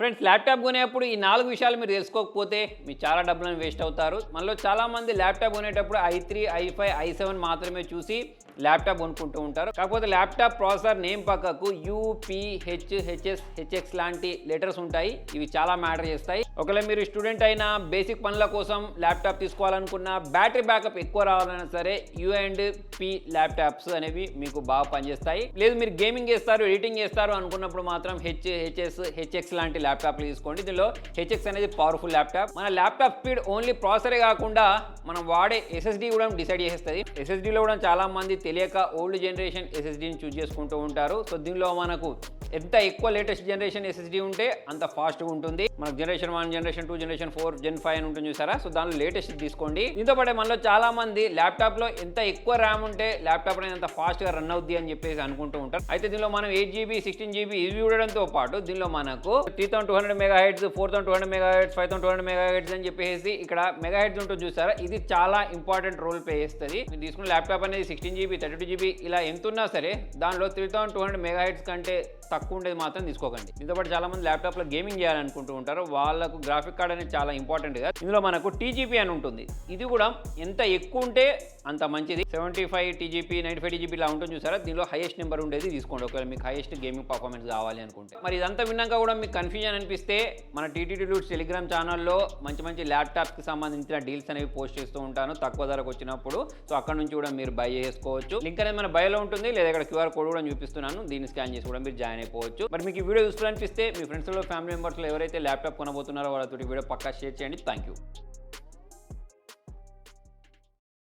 Friends laptop కొనేటప్పుడు ఈ నాలుగు విషయాలు మీరు తెలుసుకోకపోతే మీరు చాలా డబ్బులను వేస్ట్ అవుతారు. మనలో చాలా మంది ల్యాప్టాప్ కొనేటప్పుడు I three I five I seven మాత్రమే చూసి ల్యాప్టాప్ కొనుక్కుంటూ ఉంటారు. కాకపోతే ల్యాప్టాప్ ప్రాసెసర్ నేమ్ పక్కకు యూపీహెచ్ హెచ్ఎస్ హెచ్ఎక్స్ లాంటి లెటర్స్ ఉంటాయి. ఇవి చాలా మ్యాటర్ చేస్తాయి. ఒకవేళ మీరు స్టూడెంట్ అయినా బేసిక్ పనుల కోసం ల్యాప్టాప్ తీసుకోవాలనుకున్న బ్యాటరీ బ్యాకప్ ఎక్కువ రావాలన్నా సరే యూ అండ్ పి ల్యాప్టాప్స్ అనేవి మీకు బాగా పనిచేస్తాయి. లేదు మీరు గేమింగ్ చేస్తారు ఎడిటింగ్ చేస్తారు అనుకున్నప్పుడు మాత్రం హెచ్ హెచ్ఎస్ హెచ్ఎక్స్ లాంటి ల్యాప్టాప్లు తీసుకోండి. దీనిలో హెచ్ఎక్స్ అనేది పవర్ఫుల్ ల్యాప్టాప్ మన ల్యాప్టాప్ స్పీడ్ ఓన్లీ ప్రాసెసరే కాకుండా మనం వాడే ఎస్ఎస్డి కూడా డిసైడ్ చేసేస్తుంది. ఎస్ఎస్డిలో కూడా చాలా మంది తెలియక ఓల్డ్ జనరేషన్ ఎస్ఎస్డిని చూజ్ చేసుకుంటూ ఉంటారు. సో దీనిలో మనకు ఎంత ఎక్కువ లేటెస్ట్ జనరేషన్ ఎస్ఎస్డి ఉంటే అంత ఫాస్ట్గా ఉంటుంది. మనకు generation one generation two generation four gen five అని ఉంటుంది చూసారా? సో దానిలో లేటెస్ట్ తీసుకోండి. దీంతో పాటు మనలో చాలా మంది ల్యాప్టాప్లో ఎంత ఎక్కువ ర్యామ్ ఉంటే ల్యాప్టాప్ అనేది అంత ఫాస్ట్గా రన్ అవుద్ది అని చెప్పేసి అనుకుంటూ ఉంటారు. అయితే దీనిలో మనం ఎయిట్ జీబీ సిక్స్టీన్ జీబీ ఇవి చూడడంతో పాటు దీనిలో మనకు three thousand two hundred megahertz four thousand two hundred megahertz five thousand two hundred megahertz అని చెప్పేసి ఇక్కడ మెగా హెడ్స్ ఉంటుంది చూసారా? ఇది చాలా ఇంపార్టెంట్ రోల్ ప్లే చేస్తుంది. మీరు తీసుకున్న ల్యాప్టాప్ అనేది sixteen GB thirty two GB ఇలా ఎంత ఉన్నా సరే దానిలో three thousand two hundred megahertz కంటే తక్కువ ఉండేది మాత్రం తీసుకోకండి. దీంతో పాటు చాలా మంది ల్యాప్టాప్లో గేమింగ్ చేయాలనుకుంటూ ఉంటారు. వాళ్ళకు గ్రాఫిక్ కార్డ్ అనేది చాలా ఇంపార్టెంట్గా ఇందులో మనకు టీజీపీ అని ఉంటుంది. ఇది కూడా ఎంత ఎక్కువ ఉంటే అంత మంచిది. Seventy five TGP ninety five TGP ఇలా ఉంటుంది చూసారా? దీనిలో హైయెస్ట్ నెంబర్ ఉండేది తీసుకోండి. ఒకవేళ మీకు హైయెస్ట్ గేమింగ్ పర్ఫార్మెన్స్ కావాలి అనుకుంటే. మరి ఇదంతా విన్నాక కూడా మీకు కన్ఫ్యూజన్ అనిపిస్తే మన టీటీడీ రూట్స్ టెలిగ్రామ్ ఛానల్లో మంచి మంచి ల్యాప్టాప్కి సంబంధించిన డీల్స్ అనేవి పోస్ట్ చేస్తూ ఉంటాను. తక్కువ ధరకు వచ్చినప్పుడు. సో అక్కడ నుంచి కూడా మీరు బై చేసుకోవచ్చు. లింక్ అనేది మన బయోలో ఉంటుంది. లేదా ఇక్కడ క్యూఆర్ కోడ్ కూడా చూపిస్తున్నాను. దీన్ని స్కాన్ చేసి కూడా మీరు జాయిన్ అయిపోవచ్చు మరి మీకు ఈ వీడియో యూస్ఫుల్ అనిపిస్తే మీ ఫ్రెండ్స్లో ఫ్యామిలీ మెంబర్స్లో ఎవరైతే ల్యాప్టాప్ కొనబోతున్నారో వాళ్ళతో వీడియో పక్కా షేర్ చేయండి. Thank you